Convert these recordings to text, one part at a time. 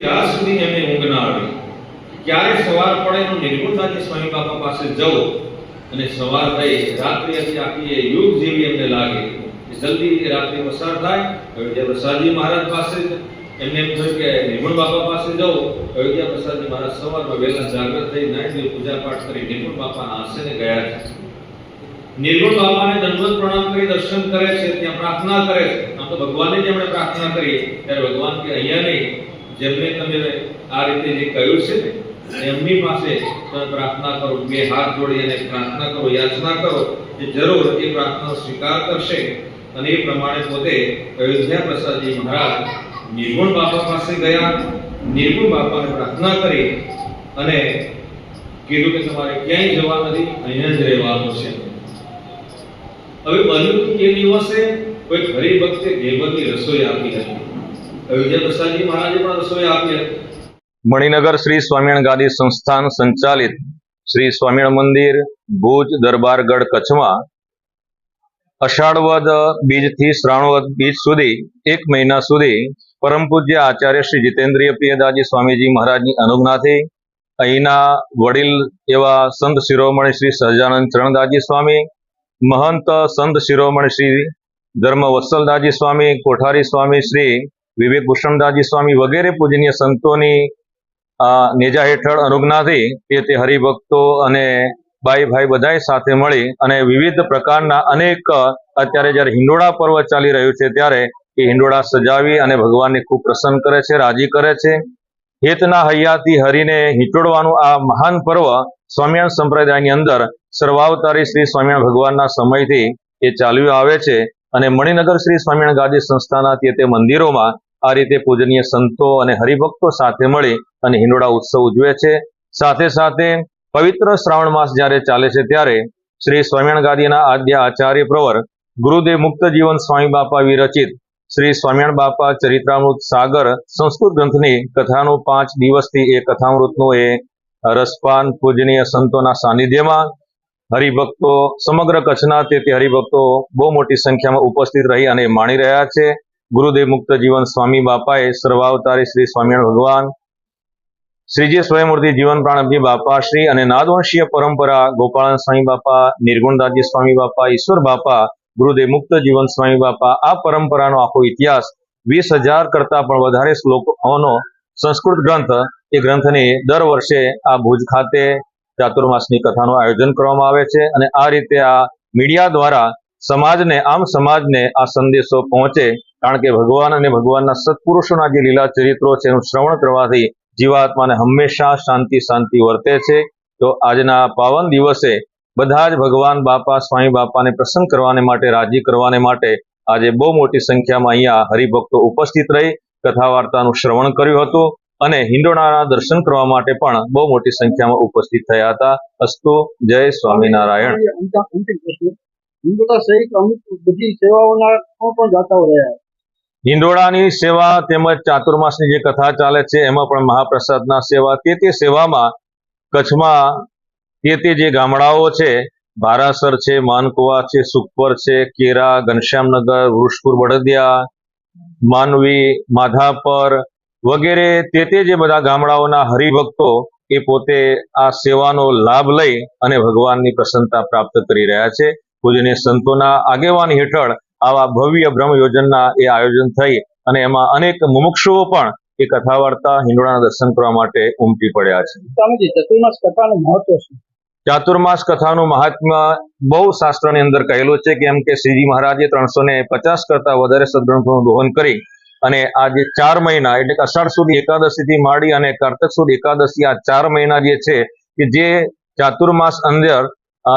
ત્યાં સુધી એમને ઊંઘ ના આવી. ક્યારે સવાર પડે તો નિર્ગુણનાથજી સ્વામી બાપા પાસે જવું અને સવાર થઈ રાત્રિ હતી આખી એ યુગ જેવી એમને લાગે. જલ્દી રાત્રિ પસાર થાય, અયોધ્યા પ્રસાદજી મહારાજ પાસે એમને એમ થયું કે નિર્મળ બાપા પાસે જવું, અયોધ્યા પ્રસાદજી મહારાજ સવારમાં વહેલા જાગૃત થઈ નાઈ પૂજા પાઠ કરી નિર્મળ બાપાના આસને ગયા છે. નિર્ગુણ બાપાને દંડવત પ્રણામ કરી દર્શન કરે છે, ત્યાં પ્રાર્થના કરે છે. આમ તો ભગવાનને જ એમણે પ્રાર્થના કરી. ત્યારે ભગવાન કે, અહીંયા નહીં જેમને તમે આ રીતે જે કહ્યું છે, એમની પાસે તમે પ્રાર્થના કરો, બે હાથ જોડી અને પ્રાર્થના કરો, યાચના કરો કે જરૂર એ પ્રાર્થના સ્વીકાર કરશે. અને એ પ્રમાણે પોતે અયોધ્યા પ્રસાદજી મહારાજ નિર્ગુણ બાપા પાસે ગયા, નિર્ગુણ બાપાને પ્રાર્થના કરી અને કીધું કે તમારે ક્યાંય જવા નથી, અહીંયા જ રહેવાનું છે. હવે બન્યું કે દિવસે કોઈ ગરીબ ભક્તે ઘેબરની રસોઈ આપી હતી. મણિનગર શ્રી સ્વામિનારાયણ ગાદી સંસ્થાન સંચાલિત શ્રી સ્વામિનારાયણ મંદિર, ભુજ, દરબારગઢ, કચ્છમાં અષાઢવદ બીજથી શ્રાવણવદ બીજ સુધી, એક મહિના સુધી પરમ પૂજ્ય આચાર્ય શ્રી જીતેન્દ્રિય પ્રિયદાજી સ્વામીજી મહારાજની અનુજ્ઞાથી અહીંના વડીલ એવા સંત શિરોમણી શ્રી સહજાનંદ ચરણદાસજી સ્વામી, મહંત સંત શિરોમણી શ્રી ધર્મ વત્સલદાસજી સ્વામી, કોઠારી સ્વામી શ્રી વિવેક ભૂષણદાસજી સ્વામી વગેરે પૂજનીય સંતોની નેજા હેઠળ અનુજ્ઞાથી એ તે હરિભક્તો અને બાઈ ભાઈ બધાએ સાથે મળી અને વિવિધ પ્રકારના અનેક અત્યારે જ્યારે હિંડોળા પર્વ ચાલી રહ્યું છે ત્યારે એ હિંડોળા સજાવી અને ભગવાનને ખૂબ પ્રસન્ન કરે છે, રાજી કરે છે. હેતના હૈયાથી હરિને હિંચોડવાનું આ મહાન પર્વ સ્વામિયાણ સંપ્રદાયની અંદર સર્વાવતારી શ્રી સ્વામિયાણ ભગવાનના સમયથી એ ચાલ્યું આવે છે અને મણિનગર શ્રી સ્વામિયાણ ગાદી સંસ્થાના તે તે મંદિરોમાં આ રીતે પૂજનીય સંતો અને હરિભક્તો સાથે મળી અને હિંડોળા ઉત્સવ ઉજવે છે. સાથે સાથે પવિત્ર શ્રાવણ માસ જ્યારે ચાલે છે ત્યારે શ્રી સ્વામિયાણ ગાદીના આદ્ય આચાર્ય પ્રવર ગુરુદેવ મુક્ત જીવન સ્વામી બાપા વિરચિત શ્રી સ્વામિયાણ બાપા ચરિત્રામૃત સાગર સંસ્કૃત ગ્રંથની કથાનું પાંચ દિવસથી એ કથામૃતનું એ રસપાન પૂજનીય સંતોના સાનિધ્યમાં હરિભક્તો સમગ્ર કચ્છના તેથી હરિભક્તો બહુ મોટી સંખ્યામાં ઉપસ્થિત રહી અને માણી રહ્યા છે. ગુરુદેવ મુક્ત જીવન સ્વામી બાપાએ સર્વાવતારી શ્રી સ્વામિનારાયણ ભગવાન, શ્રીજી સ્વયંમૂર્તિ જીવન પ્રાણજી બાપા, શ્રી અને નાદવંશીય પરંપરા ગોપાળન સ્વામી બાપા, નિર્ગુણદાસજી સ્વામી બાપા, ઈશ્વર બાપા, ગુરુદેવ મુક્ત જીવન સ્વામી બાપા, આ પરંપરાનો આખો ઇતિહાસ વીસ કરતા પણ વધારે શ્લોકોનો સંસ્કૃત ગ્રંથ, એ ગ્રંથની દર વર્ષે આ ભુજ ખાતે ચાતુર્માસની કથાનું આયોજન કરવામાં આવે છે અને આ રીતે આ મીડિયા દ્વારા સમાજને, આમ સમાજને આ સંદેશો પહોંચે કારણ કે ભગવાન અને ભગવાનના સત્પુરુષોના જે લીલા ચરિત્રો છે, એનું શ્રવણ કરવાથી જીવાત્માને હંમેશા શાંતિ શાંતિ વર્તે છે. તો આજના પાવન દિવસે બધા જ ભગવાન બાપા, સ્વામી બાપાને પ્રસન્ન કરવાને માટે, રાજી કરવાને માટે આજે બહુ મોટી સંખ્યામાં અહીંયા હરિભક્તો ઉપસ્થિત રહી કથા વાર્તાનું શ્રવણ કર્યું હતું અને હિંડોળાના દર્શન કરવા માટે પણ બહુ મોટી સંખ્યામાં ઉપસ્થિત થયા હતા. અસ્તુ, જય સ્વામિનારાયણ. અંતિમ સહિત અમુક બધી સેવાઓના પણ દાતાઓ રહ્યા. હિંડોળાની સેવા તેમજ ચાતુર્માસની જે કથા ચાલે છે, એમાં પણ મહાપ્રસાદના સેવા તે તે સેવામાં કચ્છમાં તે તે જે ગામડાઓ છે ભારાસર છે, માનકુવા છે, સુખપર છે, કેરા, ઘનશ્યામનગર, વૃષપુર બળદિયા માનવી, માધાપર વગેરે તે તે જે બધા ગામડાઓના હરિભક્તો એ પોતે આ સેવાનો લાભ લઈ અને ભગવાનની પ્રસન્નતા પ્રાપ્ત કરી રહ્યા છે. પૂજનીય સંતોના આગેવાન હેઠળ આવા ભવ્ય બ્રહ્મ યોજનના એ આયોજન થઈ અને એમાં અનેક મુમુક્ષુઓ પણ એ કથા વાર્તા હિંડોળાના દર્શન કરવા માટે ઉમટી પડ્યા છે. ચતુર્માસ કથાનું મહત્વ શું? ચાતુર્માસ કથાનું મહાત્મ્ય બહુ શાસ્ત્રની અંદર કહેલું છે કેમ કે શ્રીજી મહારાજે ત્રણસો ને પચાસ કરતા વધારે સદગ્રંથોનું દોહન કરી અને આ જે ચાર મહિના એટલે કે અષાઢ સુધી એકાદશીથી માંડી અને કાર્તક સુધી એકાદશી આ ચાર મહિના જે છે કે જે ચાતુર્માસ અંદર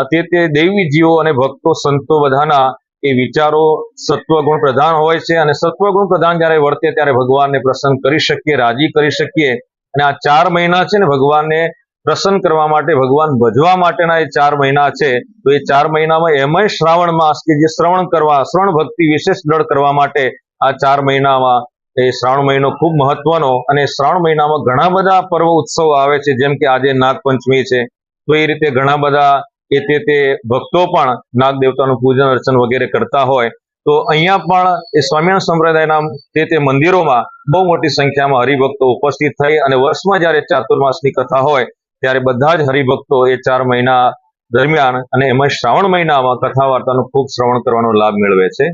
તે તે દેવી જીવો અને ભક્તો સંતો બધાના એ વિચારો સત્વગુણ પ્રધાન હોય છે અને સત્વગુણ પ્રધાન જ્યારે વર્તે ત્યારે ભગવાનને પ્રસન્ન કરી શકીએ, રાજી કરી શકીએ અને આ ચાર મહિના છે ને ભગવાનને પ્રસન્ન કરવા માટે, ભગવાન ભજવા માટેના એ ચાર મહિના છે, તો એ ચાર મહિનામાં એમાંય શ્રાવણ માસ કે જે શ્રવણ કરવા, શ્રવણ ભક્તિ વિશેષ દળ કરવા માટે આ ચાર મહિનામાં એ શ્રાવણ મહિનો ખૂબ મહત્વનો અને શ્રાવણ મહિનામાં ઘણા બધા પર્વ ઉત્સવ આવે છે, જેમ કે આજે નાગપંચમી છે, તો એ રીતે ઘણા બધા એ તે તે ભક્તો પણ નાગ દેવતાનું પૂજન અર્ચન વગેરે કરતા હોય, તો અહીંયા પણ એ સ્વામિનારાયણ સંપ્રદાયના તે તે મંદિરોમાં બહુ મોટી સંખ્યામાં હરિભક્તો ઉપસ્થિત થઈ અને વર્ષમાં જ્યારે ચાતુર્માસની કથા હોય, ત્યારે બધા જ હરિભક્તો એ ચાર મહિના દરમિયાન અને એમાં શ્રાવણ મહિનામાં કથા વાર્તાનું ખૂબ શ્રવણ કરવાનો લાભ મેળવે છે.